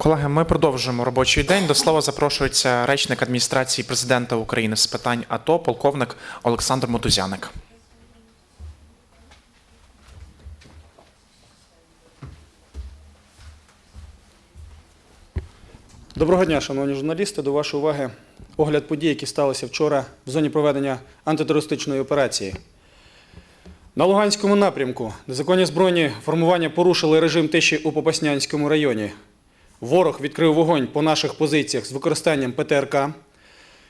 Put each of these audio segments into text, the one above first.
Колеги, ми продовжуємо робочий день. До слова запрошується речник адміністрації президента України з питань АТО, полковник Олександр Мотузяник. Доброго дня, шановні журналісти. До вашої уваги огляд подій, які сталися вчора в зоні проведення антитерористичної операції. На Луганському напрямку незаконні збройні формування порушили режим тиші у Попаснянському районі. Ворог відкрив вогонь по наших позиціях з використанням ПТРК.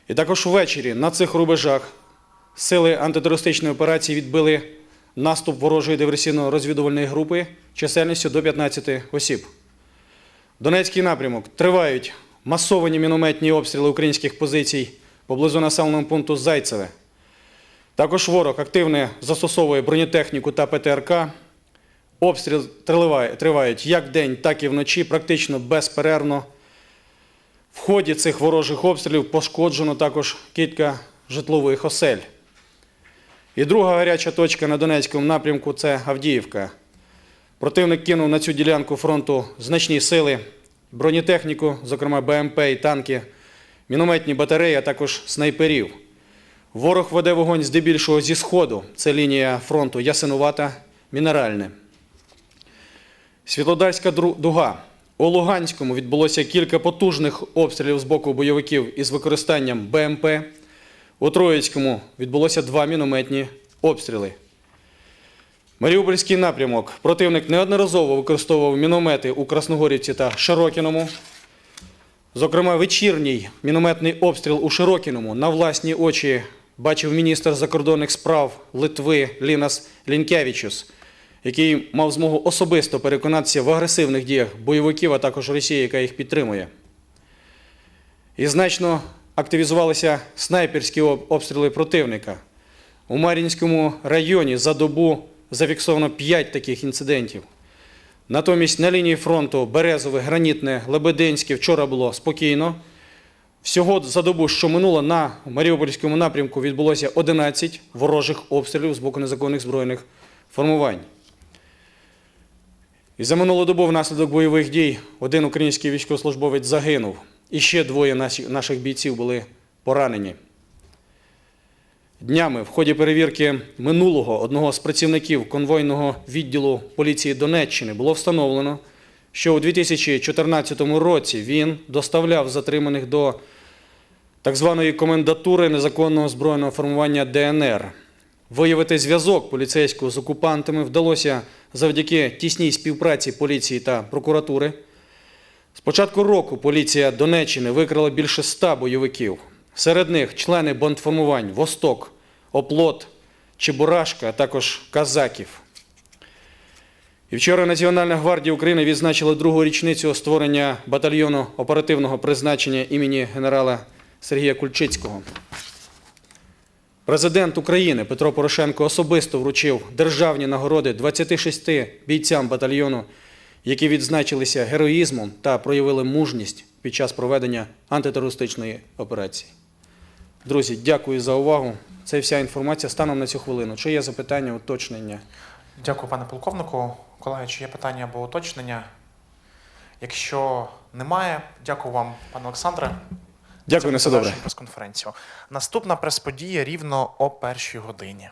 І також ввечері на цих рубежах сили антитерористичної операції відбили наступ ворожої диверсійно-розвідувальної групи чисельністю до 15 осіб. Донецький напрямок тривають масовані мінометні обстріли українських позицій поблизу населеного пункту Зайцеве. Також ворог активно застосовує бронетехніку та ПТРК. Обстріл тривають як вдень, так і вночі, практично безперервно. В ході цих ворожих обстрілів пошкоджено також кілька житлових осель. І друга гаряча точка на Донецькому напрямку це Авдіївка. Противник кинув на цю ділянку фронту значні сили, бронетехніку, зокрема БМП і танки, мінометні батареї, а також снайперів. Ворог веде вогонь здебільшого зі сходу. Це лінія фронту Ясинувата, Мінеральне. Світлодарська дуга. У Луганському відбулося кілька потужних обстрілів з боку бойовиків із використанням БМП. У Троїцькому відбулося два мінометні обстріли. Маріупольський напрямок. Противник неодноразово використовував міномети у Красногорівці та Широкіному. Зокрема, вечірній мінометний обстріл у Широкіному на власні очі бачив міністр закордонних справ Литви Лінас Лінкевичус, який мав змогу особисто переконатися в агресивних діях бойовиків, а також Росії, яка їх підтримує. І значно активізувалися снайперські обстріли противника. У Мар'їнському районі за добу зафіксовано 5 таких інцидентів. Натомість на лінії фронту Березове, Гранітне, Лебединське вчора було спокійно. Всього за добу, що минуло на Маріупольському напрямку, відбулося 11 ворожих обстрілів з боку незаконних збройних формувань. І за минулу добу внаслідок бойових дій один український військовослужбовець загинув. І ще двоє наших бійців були поранені. Днями в ході перевірки минулого одного з працівників конвойного відділу поліції Донеччини було встановлено, що у 2014 році він доставляв затриманих до так званої комендатури незаконного збройного формування ДНР. Виявити зв'язок поліцейського з окупантами вдалося завдяки тісній співпраці поліції та прокуратури. З початку року поліція Донеччини викрила більше ста бойовиків. Серед них члени бандформувань Восток, Оплот, Чебурашка, а також Казаків. І вчора Національна гвардія України відзначила другу річницю створення батальйону оперативного призначення імені генерала Сергія Кульчицького. Президент України Петро Порошенко особисто вручив державні нагороди 26 бійцям батальйону, які відзначилися героїзмом та проявили мужність під час проведення антитерористичної операції. Друзі, дякую за увагу. Це вся інформація станом на цю хвилину. Чи є запитання, уточнення? Дякую, пане полковнику. Колеги, чи є питання або уточнення? Якщо немає, дякую вам, пане Олександре. Дякую, на все добре. Прес-конференцію. Наступна прес-подія рівно о першій годині.